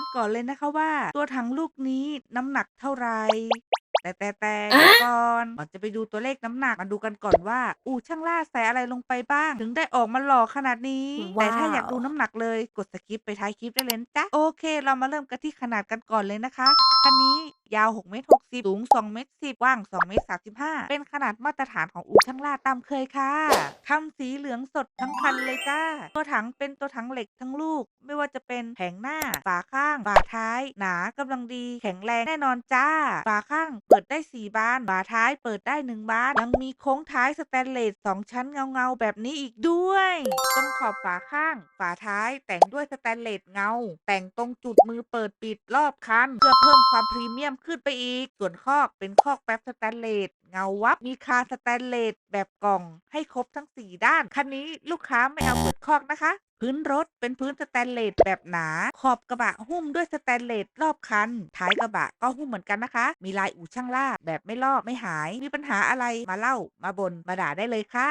กันก่อนเลยนะคะว่า ตัวถังลูกนี้น้ำหนักเท่าไหร่ แต่แต่แต่อะก่อนก่อนจะไปดูตัวเลขน้ำหนักมาดูกันก่อนว่า อูช่างล่าใส่อะไรลงไปบ้าง ถึงได้ออกมาหล่อขนาดนี้ แต่ถ้าอยากดูน้ำหนักเลยกดสกิปไปท้ายคลิปได้เลยนะจ๊ะโอเค เรามาเริ่มกันที่ขนาดกันก่อนเลยนะคะคันนี้ยาว6เมตร60 สูง2เมตร10กว้าง2เมตร35 เป็นขนาดมาตรฐานของอูช่างล่าตามเคยค่ะทำสีเหลืองสดทั้งคันเลยจ้า ตัวถังเป็นตัวถังเหล็กทั้งลูก ไม่ว่าจะเป็นแผงหน้า ฝาข้าง ฝาท้าย หนากำลังดี แข็งแรงแน่นอนจ้า ฝาข้างเปิดได้ 4 บานฝาท้ายเปิดได้ 1 บาน ยังมีโค้งท้ายสแตนเลส2ชั้นเงาๆแบบนี้อีกด้วย ตรงขอบฝาข้าง ฝาท้ายแต่งด้วยสแตนเลสเงา แต่งตรงจุดมือเปิดปิดรอบคัน เพื่อเพิ่มความพรีเมียมขึ้นไปอีก ส่วนคอกเป็นคอกแป๊บสแตนเลส เงาวับ มีคานสแตนเลสแบบกล่องให้ครบทั้ง 4 ด้าน คันนี้ลูกค้าไม่เอาเปิดคอกนะคะ พื้นรถเป็นพื้นสแตนเลสแบบหนา ขอบกระบะหุ้มด้วยสแตนเลสรอบคัน ท้ายกระบะก็หุ้มเหมือนกันนะคะ มีลายอู่ช่างล่าแบบไม่ลอกไม่หาย มีปัญหาอะไรมาเล่ามาบนมาด่าได้เลยค่ะ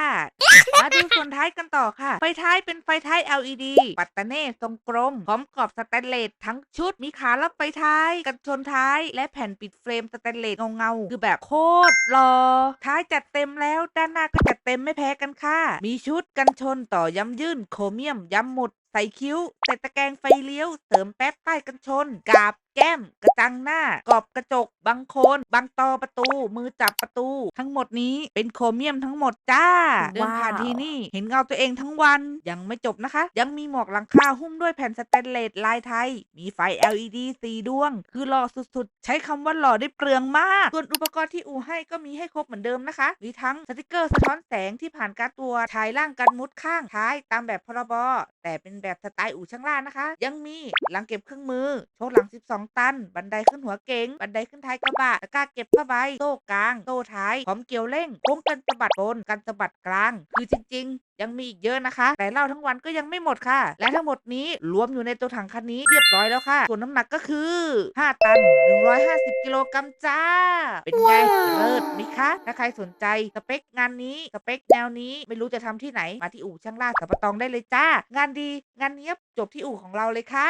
มาดูส่วนท้ายกันต่อค่ะ ไฟท้ายเป็นไฟท้าย LED ปัตตาเน่ทรงกลม พร้อมกรอบสแตนเลสทั้งชุด มีขารับไฟท้าย กันชนท้าย และแผ่นปิดเฟรมสแตนเลสเงาๆคือแบบโคตรหล่อท้ายจัดเต็มแล้วด้านหน้าก็จัดเต็มไม่แพ้กันค่ะ มีชุดกันชนต่อย้ำยื่นโครเมียมย้ำหมุดใส่คิ้ว แต่ตะแกรงไฟเลี้ยว เสริมแป๊บใต้กันชน กาบ แก้ม กระจังหน้ากรอบกระจกบังโคนบังตอประตู มือจับประตู ทั้งหมดนี้เป็นโครเมียมทั้งหมดจ้า เดินผ่านว้าวที่นี่ เห็นเงาตัวเองทั้งวัน ยังไม่จบนะคะ ยังมีหมอกหลังคาหุ้มด้วยแผ่นสแตนเลสลายไทย มีไฟ LED สีดวง คือหล่อสุดๆ ใช้คำว่าหล่อได้เปลืองมาก ส่วนอุปกรณ์ที่อู่ให้ก็มีให้ครบเหมือนเดิมนะคะ มีทั้งสติกเกอร์สะท้อนแสงที่ผ่านการตรวจฉายร่างกันมุดข้างท้ายตามแบบพรบแต่เป็นแบบสไตล์อู่ช่างล่านะคะ ยังมีหลังเก็บเครื่องมือโชว์หลัง 12ตัน บันไดขึ้นหัวเก๋ง บันไดขึ้นท้ายกระบะตะกร้าเก็บผ้าใบโซ่กลางโซ่ท้ายพร้อมเกี่ยวเร่งโค้งกันสะบัดบนกันสะบัดกลาง คือจริง ๆ ยังมีอีกเยอะนะคะ แต่เล่าทั้งวันก็ยังไม่หมดค่ะ และทั้งหมดนี้รวมอยู่ในตัวถังคันนี้เรียบร้อยแล้วค่ะส่วนน้ำหนักก็คือ 5 ตัน 150 กิโลกรัมจ้า เป็นไงเลิศไหมคะถ้าใครสนใจสเปคงานนี้สเปคแนวนี้ไม่รู้จะทำที่ไหนมาที่อู่ช่างล่าสับปะตองได้เลยจ้า งานดี งานเนี้ยบจบที่อู่ของเราเลยค่ะ